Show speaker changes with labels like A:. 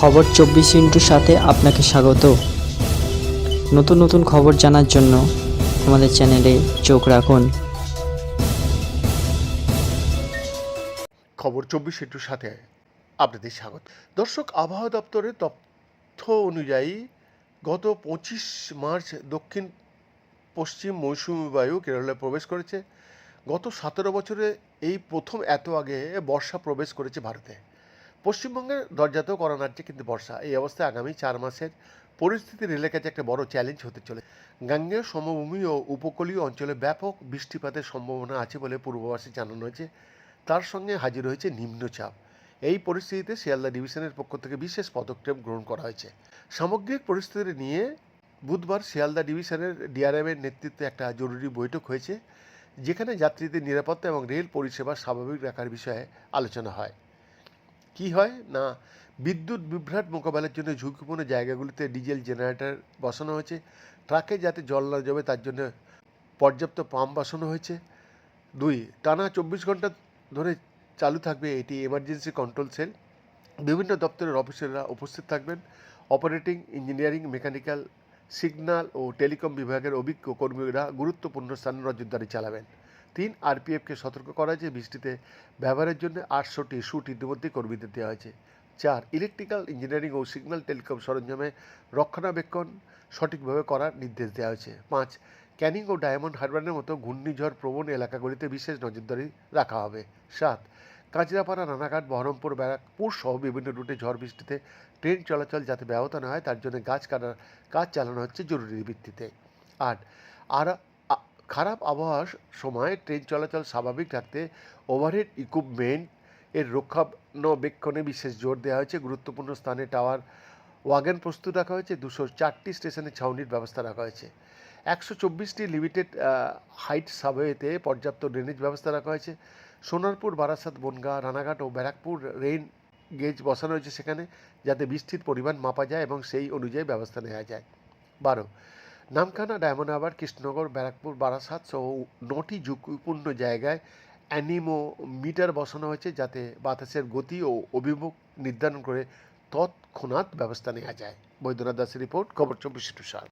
A: খবর চব্বিশ ইন্টুর সাথে আপনাকে স্বাগত। নতুন নতুন খবর জানার জন্য আমাদের চ্যানেলে চোখ রাখুন।
B: খবর চব্বিশ ইন্টুর সাথে আপনাদের স্বাগত। দর্শক, আবহাওয়া দপ্তরের তথ্য অনুযায়ী গত পঁচিশ মার্চ দক্ষিণ পশ্চিম মৌসুমী বায়ু কেরলে প্রবেশ করেছে। গত সতেরো বছরে এই প্রথম এত আগে বর্ষা প্রবেশ করেছে ভারতে। পশ্চিমবঙ্গের দরজাতেও করা নাড়ছে কিন্তু বর্ষা। এই অবস্থায় আগামী চার মাসের পরিস্থিতি রেলের কাছে একটা বড় চ্যালেঞ্জ হতে চলে গাঙ্গেয় সমভূমি ও উপকূলীয় অঞ্চলে ব্যাপক বৃষ্টিপাতের সম্ভাবনা আছে বলে পূর্বাভাসে জানানো হয়েছে। তার সঙ্গে হাজির হয়েছে নিম্নচাপ। এই পরিস্থিতিতে শিয়ালদা ডিভিশনের পক্ষ থেকে বিশেষ পদক্ষেপ গ্রহণ করা হয়েছে। সামগ্রিক পরিস্থিতি নিয়ে বুধবার শিয়ালদা ডিভিশনের ডিআরএমের নেতৃত্বে একটা জরুরি বৈঠক হয়েছে, যেখানে যাত্রীদের নিরাপত্তা এবং রেল পরিষেবা স্বাভাবিক রাখার বিষয়ে আলোচনা হয়। কি হয়? না, বিদ্যুৎ বিভ্রাট মোকাবেলার জন্য ঝুঁকিপূর্ণ জায়গাগুলিতে ডিজেল জেনারেটর বসানো হয়েছে। ট্রাকে যাতে জল না জমে, তার জন্য পর্যাপ্ত পাম্প বসানো হয়েছে। দুই, টানা চব্বিশ ঘণ্টা ধরে চালু থাকবে এটি এমার্জেন্সি কন্ট্রোল সেল বিভিন্ন দপ্তরের অফিসাররা উপস্থিত থাকবেন। অপারেটিং ইঞ্জিনিয়ারিং মেকানিক্যাল সিগন্যাল ও টেলিকম বিভাগের অভিজ্ঞ কর্মীরা গুরুত্বপূর্ণ স্থানে নজরদারি চালাবেন। তিন আরপিএফকে সতর্ক করা হয়েছে। বৃষ্টিতে ব্যবহারের জন্য আটশোটি শুট ইতিমধ্যে কর্মীদের দেওয়া হয়েছে। চার ইলেকট্রিক্যাল ইঞ্জিনিয়ারিং ও সিগন্যাল টেলিকম সরঞ্জামে রক্ষণাবেক্ষণ সঠিকভাবে করার নির্দেশ দেওয়া হয়েছে। পাঁচ ক্যানিং ও ডায়মন্ড হারবারের মতো ঘূর্ণিঝড় প্রবণ এলাকাগুলিতে বিশেষ নজরদারি রাখা হবে। সাত কাঁচরাপাড়া রানাঘাট, বহরমপুর, ব্যারাকপুর সহ বিভিন্ন রুটে ঝড় বৃষ্টিতে ট্রেন চলাচল যাতে ব্যাহত না হয়, তার জন্য গাছ কাটার কাজ চালানো হচ্ছে জরুরি ভিত্তিতে। আট, আর খারাপ আবহাওয়ার সময় ট্রেন চলাচল স্বাভাবিক রাখতে ওভারহেড ইকুইপমেন্ট এর রক্ষণাবেক্ষণে বিশেষ জোর দেওয়া হয়েছে। গুরুত্বপূর্ণ স্থানে টাওয়ার, ওয়াগন প্রস্তুত রাখা হয়েছে। দুশো চারটি স্টেশনে ছাউনির ব্যবস্থা রাখা হয়েছে। একশো চব্বিশটি লিমিটেড হাইট সাবওয়েতে পর্যাপ্ত ড্রেনেজ ব্যবস্থা রাখা হয়েছে। সোনারপুর, বারাসাত, বনগাঁ, রানাঘাট ও ব্যারাকপুর রেইন গেজ বসানো হয়েছে সেখানে, যাতে বৃষ্টির পরিমাণ মাপা যায় এবং সেই অনুযায়ী ব্যবস্থা নেওয়া যায়। বারো নামখানা ডায়মন্ড হারবার কৃষ্ণনগর, ব্যারাকপুর, বারাসাত সহ নটি ঝুঁকিপূর্ণ জায়গায় অ্যানিমো মিটার বসানো হয়েছে যাতে বাতাসের গতি ও অভিমুখ নির্ধারণ করে তৎক্ষণাৎ ব্যবস্থা নেওয়া যায়। বৈদ্যনাথ দাসের রিপোর্ট, খবর চব্বিশ সাল